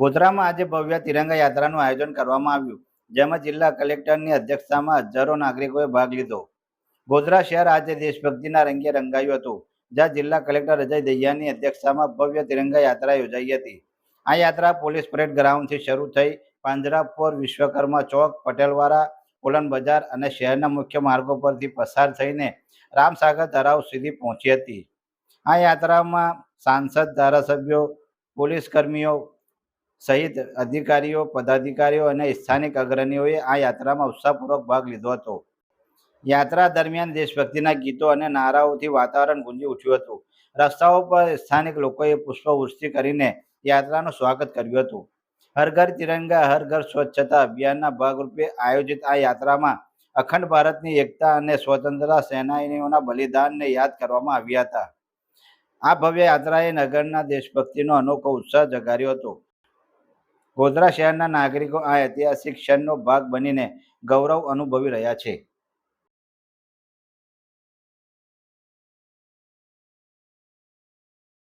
ગોધરામાં આજે ભવ્ય તિરંગા યાત્રાનું આયોજન કરવામાં આવ્યું, જેમાં જિલ્લા કલેક્ટરની અધ્યક્ષતામાં હજારો નાગરિકોએ ભાગ લીધો. ગોધરા શહેર આજે દેશભક્તિના રંગે રંગાયું હતું, જ્યાં જિલ્લા કલેક્ટર અજય દહિયાની અધ્યક્ષતામાં ભવ્ય તિરંગા યાત્રા યોજાઈ હતી. આ યાત્રા પોલીસ પરેડ ગ્રાઉન્ડથી શરૂ થઈ પાંજરાપોર વિશ્વકર્મા ચોક, પટેલવાડા કોલન બજાર અને શહેરના મુખ્ય માર્ગો પરથી પસાર થઈને રામસાગર તળાવ સુધી પહોંચી હતી. આ યાત્રામાં સાંસદ, ધારાસભ્યો પોલીસ કર્મીઓ સહિત અધિકારીઓ, પદાધિકારીઓ અને સ્થાનિક અગ્રણીઓએ આ યાત્રામાં ઉત્સાહપૂર્વક ભાગ લીધો હતો. યાત્રા દરમિયાન દેશભક્તિના ગીતો અને નારાઓથી વાતાવરણ ગુંજી ઉઠ્યું હતું. રસ્તાઓ પર સ્થાનિક લોકોએ પુષ્પવૃષ્ટિ કરીને યાત્રાનું સ્વાગત કર્યું હતું. હર ઘર તિરંગા, હર ઘર સ્વચ્છતા અભિયાનના ભાગરૂપે આયોજિત આ યાત્રામાં અખંડ ભારતની એકતા અને સ્વતંત્રતા સેનાનીઓના બલિદાનને યાદ કરવામાં આવ્યા હતા. આ ભવ્ય યાત્રાએ નગરના દેશભક્તિનો અનોખો ઉત્સાહ જગાર્યો હતો. ગોધરા શહેરના નાગરિકો આ ઐતિહાસિક ક્ષણનો ભાગ બનીને ગૌરવ અનુભવી રહ્યા છે.